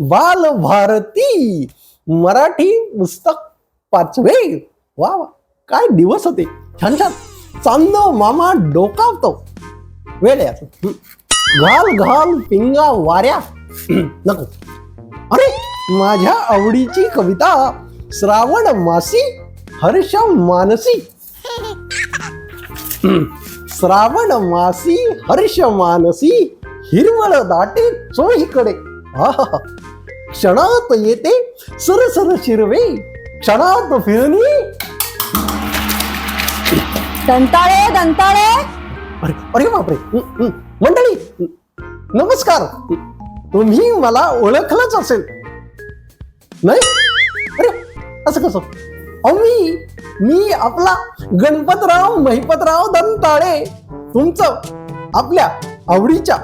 बाल भारती. मराठी पुस्तक पाचवे. वा वा. काय दिवस होते. छान छान. चांद मामा डोकावतो. वेळ आहे घाल घाल पिंगा वाऱ्या. नको. अरे माझ्या आवडीची कविता श्रावण मासी हर्ष मानसी. श्रावण मासी हर्ष मानसी हिरवळ दाटे चोहीकडे. क्षणात येते सरसर शिरवे क्षणात फिरणी दंताळे दंताळे अरे अरे बापरे हं, हं. मंडळी नमस्कार तुम्ही मला ओळखलंच असेल नाही अरे असं कसं अहो मी मी आपला गणपतराव महिपतराव दंताळे तुमचं आपल्या आवडीच्या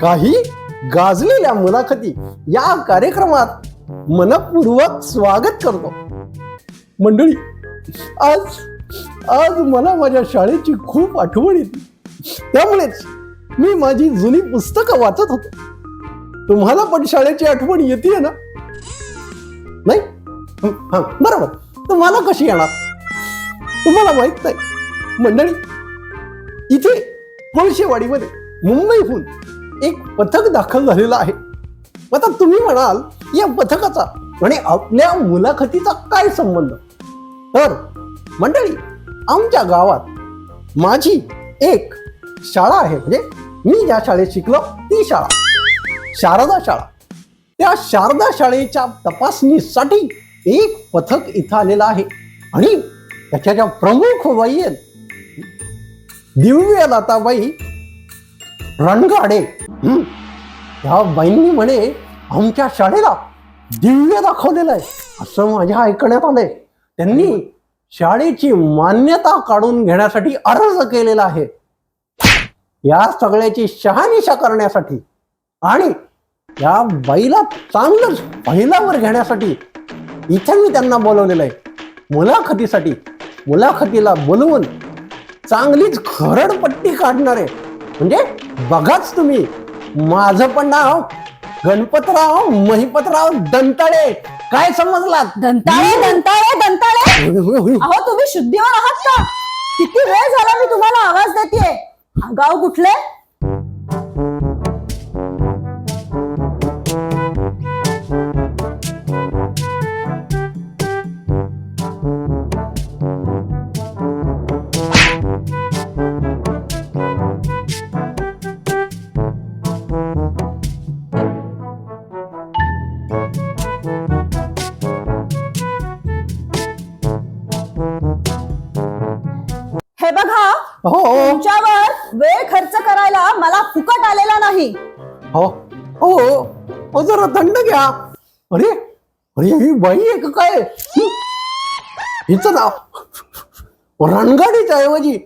काही गाजलेल्या मुलाखती या कार्यक्रमात मनपूर्वक स्वागत करतो. मंडळी आज आज मला माझ्या शाळेची खूप आठवण येते. त्यामुळेच मी माझी जुनी पुस्तकं वाचत होतो. तुम्हाला पण शाळेची आठवण येते ना? नाही? हं, बरोबर. तुम्हाला कशी येणार? तुम्हाला माहीत नाही. मंडळी इथे कोळशेवाडीमध्ये मुंबईहून एक पथक दाखल झालेलं आहे. आता तुम्ही म्हणाल या पथकाचा आणि आपल्या मुलाखतीचा काय संबंध? तर मंडळी आमच्या गावात माझी एक शाळा आहे. म्हणजे मी ज्या शाळेत शिकलो ती शाळा. शारदा शाळा. त्या शारदा शाळेच्या तपासणीसाठी एक पथक इथं आलेलं आहे. आणि त्याच्या ज्या प्रमुख बाई आहेत दिव्य दाताबाई रणगाडे. हं, त्या बाईंनी म्हणे आमच्या शाळेला दिव्य दाखवलेलं आहे. असं माझ्या ऐकण्यात आलंय. त्यांनी शाळेची मान्यता काढून घेण्यासाठी अर्ज केलेला आहे. या सगळ्याची शहानिशा करण्यासाठी आणि या बाईला चांगलंच पहिल्यावर घेण्यासाठी इथे मी त्यांना बोलवलेलं आहे. मुलाखतीसाठी मुलाखतीला बोलवून चांगलीच खरडपट्टी काढणार. आहे म्हणजे बघाच तुम्ही. माझं पण नाव गणपतराव महिपतराव दंताळे. काय समजलात? दंताळे दंताळे दंताळे. अहो तुम्ही शुद्धीवर आहात का? किती वेळ झाला मी तुम्हाला आवाज देते गाव कुठले? हो तुमच्यावर वेळ खर्च करायला मला फुकट आलेला नाही. हो हो हो. जरा थंड घ्या. अरे अरे ही बाई आहे का काय? हं? हिचं नाव रणगाडीच्या ऐवजी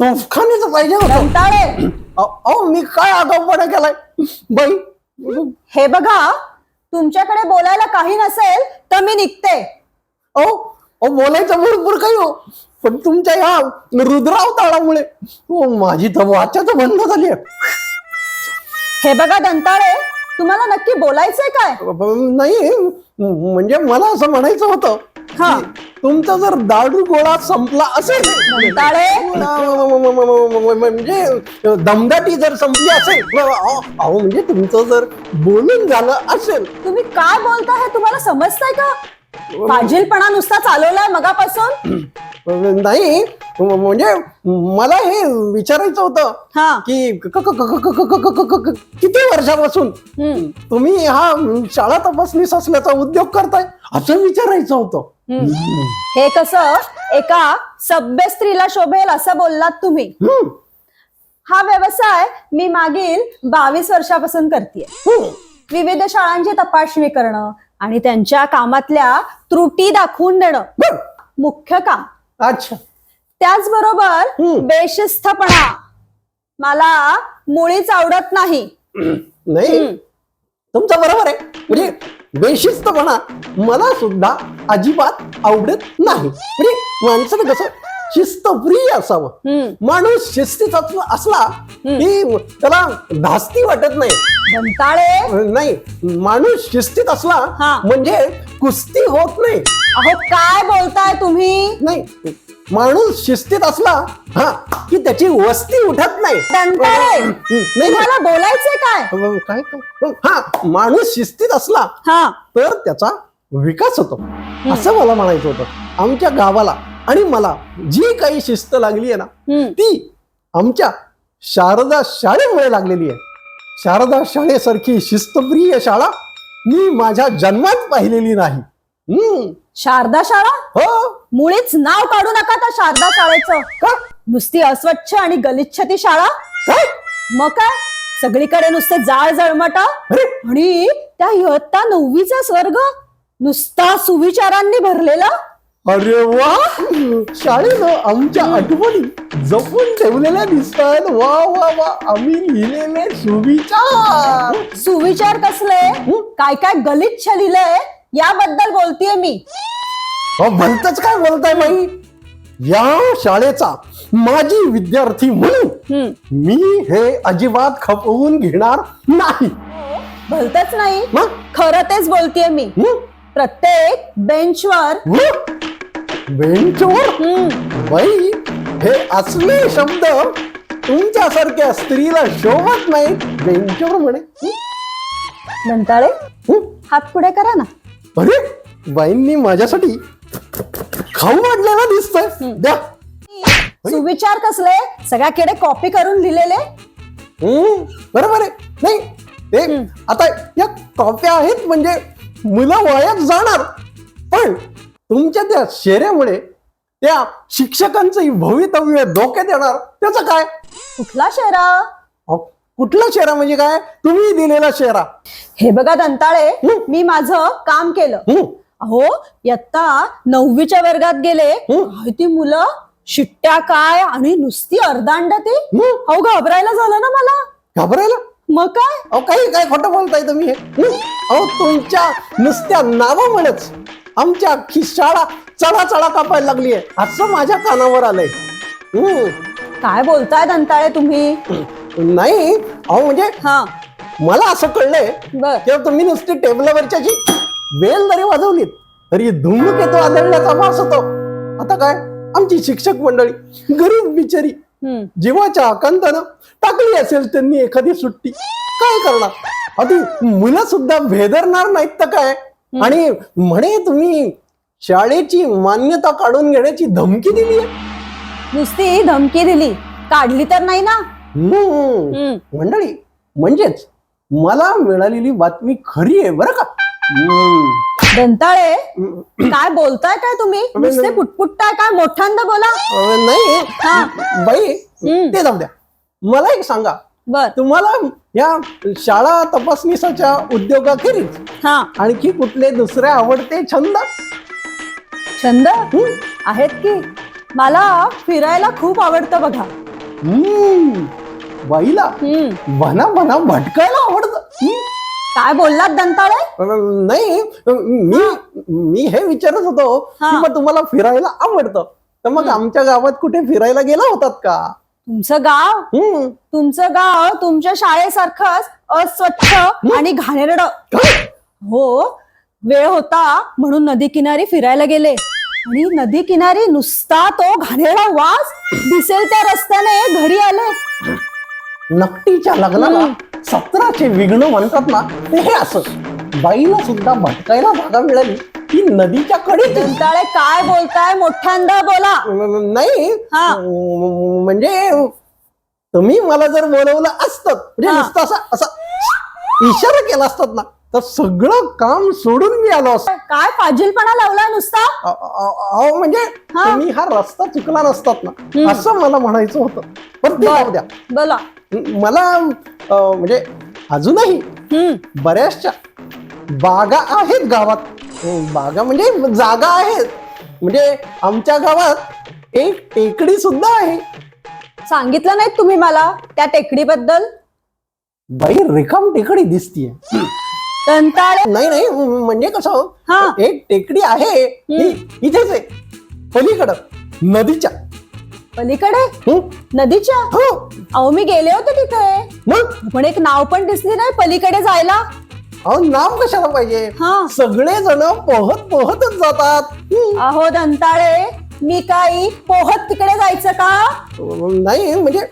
तोफखानीचं पाहिजे होतं. अहो मी काय आगाऊपणा केलाय? बाई. हे बघा तुमच्याकडे बोलायला काही नसेल तर मी निघते. अहो अहो बोलायचं भरपूर काही हो. पण तुमच्या या रुद्रावताळामुळे हो माझी तर वाचाच बंद झाली हे बघा दंताळे तुम्हाला नक्की बोलायचंय काय? नाही म्हणजे मला असं म्हणायचं होतं हा. तुमचा जर दारू गोळा संपला असेल दंताळे. म्हणजे दमदाटी जर संपली असेल अहो अहो, म्हणजे तुमचं जर बोलून झालं असेल. तुम्ही काय बोलता हे तुम्हाला समजतंय का? फाजीलपणा नुसता चालवलाय मगापासून? नाही म्हणजे मला हे विचारायचं होतं हा. की क- क- क- क- क- क- क- क- क- क- किती वर्षापासून हम्म, तुम्ही हा शाळा तपासणीस असल्याचा उद्योग करताय असं विचारायचं होतं. हम्म. हे कसं एका सभ्य स्त्रीला शोभेल असं बोललात तुम्ही. हम्म, हा व्यवसाय मी मागील बावीस वर्षापासून करते हम्म. विविध शाळांची तपासणी करणं आणि त्यांच्या कामातल्या त्रुटी दाखवून देणं. मुख्य काम. अच्छा. त्याचबरोबर. बेशिस्तपणा. मला मुळीच आवडत नाही. नाही. तुमचं बरोबर आहे. म्हणजे बेशिस्तपणा मला सुद्धा अजिबात आवडत नाही. म्हणजे माणसानं कसं शिस्तप्रिय असावं. माणूस शिस्तीत असला की त्याला धास्ती वाटत नाही. नाही माणूस शिस्तीत असला हा. म्हणजे कुस्ती होत नाही. अहो काय बोलताय तुम्ही? नाही माणूस शिस्तीत असला हा की त्याची वस्ती उठत नाही. तुम्हाला बोलायचंय काय. काय काय? हा माणूस शिस्तीत असला हा. तर त्याचा विकास होतो. असं मला म्हणायचं होतं. आमच्या गावाला आणि मला जी काही शिस्त लागली आहे ना. ती आमच्या शारदा शाळेमुळे लागलेली आहे. शारदा शाळेसारखी शिस्तप्रिय शाळा मी माझ्या जन्मात पाहिलेली नाही. हम्म. शारदा शाळा? हो. मुळीच नाव काढू नका त्या शारदा शाळेचं. का? नुसती अस्वच्छ आणि गलिच्छ ती शाळा? काय? मग काय? सगळीकडे नुसते जाळ जळमटा अरे! आणि त्या इयत्ता नववीचा स्वर्ग? नुसता सुविचारांनी भरलेला? अरे वा! शाळेनं आमच्या आठवणी जपून ठेवलेल्या दिसत आहेत वा वा वा. आम्ही लिहिलेले सुविचार. सुविचार कसले? काय काय गलिच्छ लिहिलंय? याबद्दल बोलतेय मी. अहो, भलतच काय बोलताय बाई? या शाळेचा माजी विद्यार्थी म्हणून. मी हे अजिबात खपवून घेणार नाही. भलतच नाही. मग? खरं तेच बोलतेय मी. हं? प्रत्येक बेंचवर हं? बेंचवर हम्म, बाई हे असले शब्द तुमच्यासारख्या स्त्रीला शोभत नाही बेंचवर म्हणे? दंताळे? हात पुढे करा ना. अरे बाईंनी माझ्यासाठी खाऊ वाढलेला दिसतोय. द्या. सुविचार कसले? सगळ्याकडे कॉपी करून लिहिलेले हम्म, बरोबर आहे. नाही ते आता या कॉप्या आहेत म्हणजे मुलं वयात जाणार. पण तुमच्या त्या शेऱ्यामुळे त्या शिक्षकांचं भवितव्य धोक्यात येणार. त्याचं काय? कुठला शेरा? अहो, कुठला शेरा म्हणजे काय? तुम्ही दिलेला शेरा. हे बघा दंताळे. मी माझं काम केलं. अहो इयत्ता नववीच्या वर्गात गेले. हं. ती मुलं शिट्ट्या काय आणि नुसती अर्धांड ती? अहो घाबरायला झालं ना मला? घाबरायला? मग काय? अहो काही काय खोटं बोलताय तुम्ही. हे हं? अहो तुमच्या नुसत्या नावामुळेच आमच्या अख्खी शाळा चढा चढा कापायला लागली आहे असं माझ्या कानावर आलंय. हम्म. काय बोलताय दंताळे तुम्ही? नाही अहो म्हणजे हा. मला असं कळलंय बर. तेव्हा तुम्ही नुसती टेबलावरच्या जी बेल जरी वाजवलीत तरी धुमकेतू आदळण्याचा वास होतो. आता काय? आमची शिक्षक मंडळी गरीब बिचारी हम्म. जीवाच्या आकांतानं टाकली असेल त्यांनी एखादी सुट्टी. काय करणार? आधी मुलं सुद्धा भेदरणार नाहीत तर काय? आणि म्हणे तुम्ही शाळेची मान्यता काढून घेण्याची धमकी दिली नुसती धमकी दिली. काढली तर नाही ना? हम्म. मंडळी म्हणजेच मला मिळालेली बातमी खरी आहे बरं का? हम्म. दंताळे काय बोलताय काय तुम्ही? नुसते पुटपुटताय काय? मोठ्यांदा बोला. अं, नाही. हा. बाई. ते जाऊ द्या. मला एक सांगा. बर. तुम्हाला या शाळा तपासणीच्या उद्योगाखेरीज. हा. आणखी कुठले दुसरे आवडते छंद? छंद? आहेत की. मला फिरायला खूप आवडतं बघा. हम्म. बाईला. हम्म. वना वना भटकायला आवडत. काय बोललात दंताळे? नाही. मी मी हे विचारत होतो हा. मग तुम्हाला फिरायला आवडतं? तर मग आमच्या गावात कुठे फिरायला गेला होतात का? तुमचं गाव? हम्म. तुमचं गाव तुमच्या शाळेसारखंच अस्वच्छ आणि घाणेरड? हो वेळ होता म्हणून नदी किनारी फिरायला गेले. आणि नदी किनारी नुसता तो घाणेरडा वास दिसेल त्या रस्त्याने घरी आले. नकटीच्या लग्नाला सतराचे विघ्न म्हणतात ना ते हे असं बाईला सुद्धा भटकायला जागा मिळाली. ती नदीच्या कडेची दंताळे काय बोलताय? मोठ्यांदा बोला. नाही. हा. म- म्हणजे तुम्ही मला जर बोलवलं असतं म्हणजे हा. नुसतं असं असं इशारा केला असतात ना तर सगळं काम सोडून मी आलो असतो. काय फाजीलपणा लावलाय नुसता? अ- अ- अहो म्हणजे हा. तुम्ही हा रस्ता चुकला नसतात ना असं मला म्हणायचं होतं. पण ते जाऊ द्या. बोला. मला अ, म्हणजे अजूनही हम्म. बऱ्याचशा बागा आहेत गावात. बागा म्हणजे जागा आहेत. म्हणजे आमच्या गावात एक टेकडी सुद्धा आहे. सांगितलं नाही तुम्ही मला त्या टेकडीबद्दल? बाई रिकाम टेकडी दिसतीये. दंताळे नाही नाही म्हणजे कसं हा. एक टेकडी आहे ही इथेच आहे. पलीकडं नदीच्या. पलीकडे? हं? नदीच्या? हो. अहो मी गेले होते तिथे. मग? पण एक नाव पण दिसली नाही पलीकडे जायला. अहो नाव कशाला पाहिजे? हा. सगळे जण पोहत पोहतच जातात. अहो दंताळे मी काही पोहत तिकडे जायचं का? नाही म्हणजे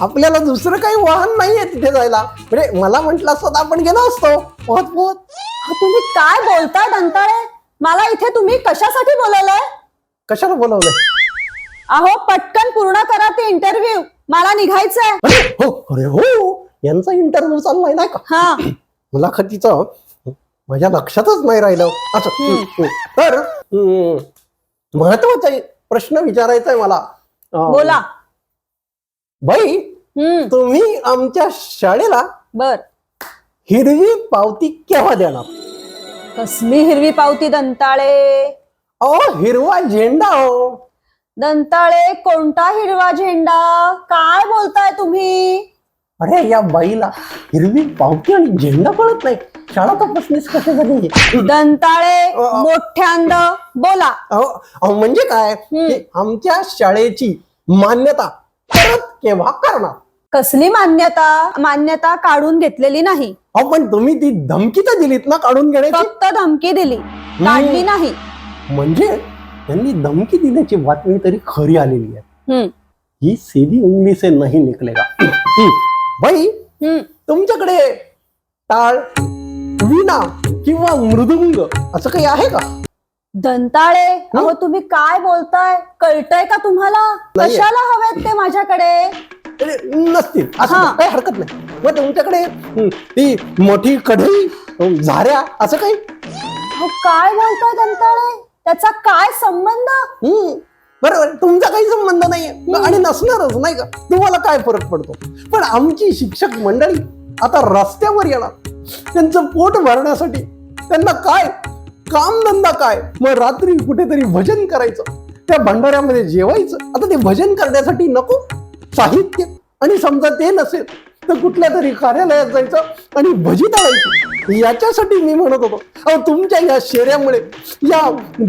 आपल्याला दुसरं काही वाहन नाहीये तिथे जायला. म्हणजे मला म्हटलं असतं तर आपण गेलो असतो. पोहत पोहत. अहो, तुम्ही काय बोलताय दंताळे? मला इथे तुम्ही कशासाठी बोलवलंय? कशाला बोलवलंय? अहो पटकन पूर्ण करा ते इंटरव्ह्यू मला निघायचंय. अरे हो अरे हो. यांचा इंटरव्ह्यू चाललाय नाही का? हा. मुलाखतीचं माझ्या लक्षातच नाही राहिलं. असं. तर महत्त्वाचा प्रश्न विचारायचा आहे मला. बोला. बाई तुम्ही आमच्या शाळेला बर. हिरवी पावती केव्हा देणार? कसली हिरवी पावती दंताळे? अहो हिरवा झेंडा हो. दंताळे कोणता हिरवा झेंडा? काय बोलताय तुम्ही? अरे या बाईला हिरवी पावती आणि झेंडा कळत नाही. शाळा तपासणीस कसे झाली? दंताळे. मोठ्यांद बोला. अहो अहो, म्हणजे काय? की आमच्या शाळेची मान्यता परत केव्हा करणार? कसली मान्यता? मान्यता काढून घेतलेली नाही. अहो पण तुम्ही ती धमकी तर दिलीत ना काढून घेण्याची? फक्त धमकी दिली. काढली नाही. म्हणजे त्यांनी धमकी दिल्याची बातमी तरी खरी आलेली आहे. हम्म, ही सीधी उंगली से नाही निकलेगा. बाई. तुमच्याकडे टाळ विणा किंवा मृदुंग असं काही आहे का? दंताळे अहो तुम्ही काय बोलताय? कळतंय का तुम्हाला? नाहीये. कशाला हवेत ते माझ्याकडे? अरे, नसतील. असं हा. काही हरकत नाही. मग तुमच्याकडे हं, ती मोठी कढई झाऱ्या असं काही? अहो काय बोलताय दंताळे? त्याचा काय संबंध? हं, बरोबर तुमचा काही संबंध नाहीये. आणि नसणारच नाही का? तुम्हाला काय फरक पडतो? पण आमची शिक्षक मंडळी आता रस्त्यावर येणार. त्यांचं पोट भरण्यासाठी त्यांना काय? कामधंदा काय? मग रात्री कुठेतरी भजन करायचं. त्या भंडाऱ्यामध्ये जेवायचं. आता ते भजन करण्यासाठी नको. साहित्य. आणि समजा ते नसेल तर कुठल्या तरी कार्यालयात जायचं आणि भजी तळायची याच्यासाठी मी म्हणत होतो अहो तुमच्या या शेऱ्यामुळे या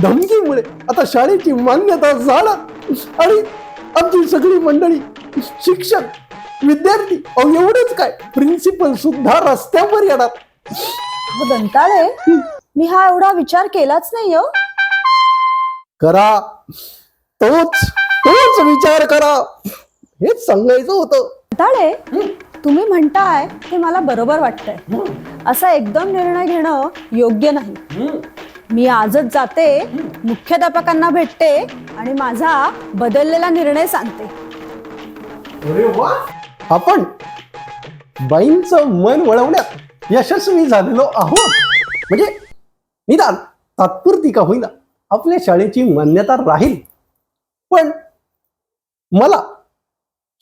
धमकीमुळे आता शाळेची मान्यता झालं. आणि आमची सगळी मंडळी शिक्षक विद्यार्थी अहो एवढंच काय? प्रिन्सिपल सुद्धा रस्त्यावर येणार. दंताळे मी हा एवढा विचार केलाच नाही हो. करा. तोच तोच विचार करा. हेच सांगायचं होतं. दंताळे तुम्ही म्हणताय ते मला बरोबर वाटतंय. असा एकदम निर्णय घेणं योग्य नाही. मी आजच जाते मुख्याध्यापकांना भेटते आणि माझा बदललेला निर्णय सांगते. आपण बाईंचं मन वळवण्यात यशस्वी झालेलो आहोत. म्हणजे निदान तात्पुरती का होईना आपल्या शाळेची मान्यता राहील. पण मला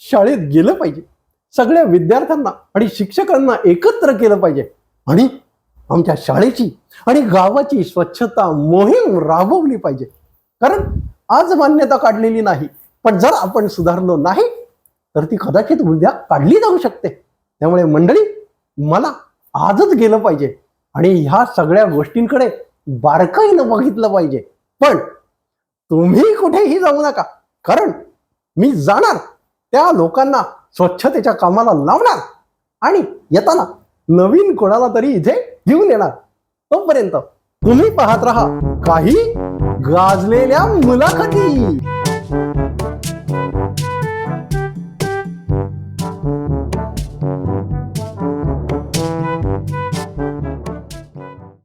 शाळेत गेलं पाहिजे. सगळ्या विद्यार्थ्यांना आणि शिक्षकांना एकत्र केलं पाहिजे. आणि आमच्या शाळेची आणि गावाची स्वच्छता मोहीम राबवली पाहिजे. कारण आज मान्यता काढलेली नाही पण जर आपण सुधारलो नाही तर ती कदाचित उद्या काढली जाऊ शकते. त्यामुळे मंडळी मला आजच गेलं पाहिजे. आणि ह्या सगळ्या गोष्टींकडे बारकाईनं बघितलं पाहिजे. पण तुम्ही कुठेही जाऊ नका. कारण मी जाणार त्या लोकांना स्वच्छतेच्या कामाला लावणार आणि येताना नवीन कोणाला तरी इथे घेऊन येणार. तोपर्यंत तुम्ही पाहत राहा काही गाजलेल्या मुलाखती.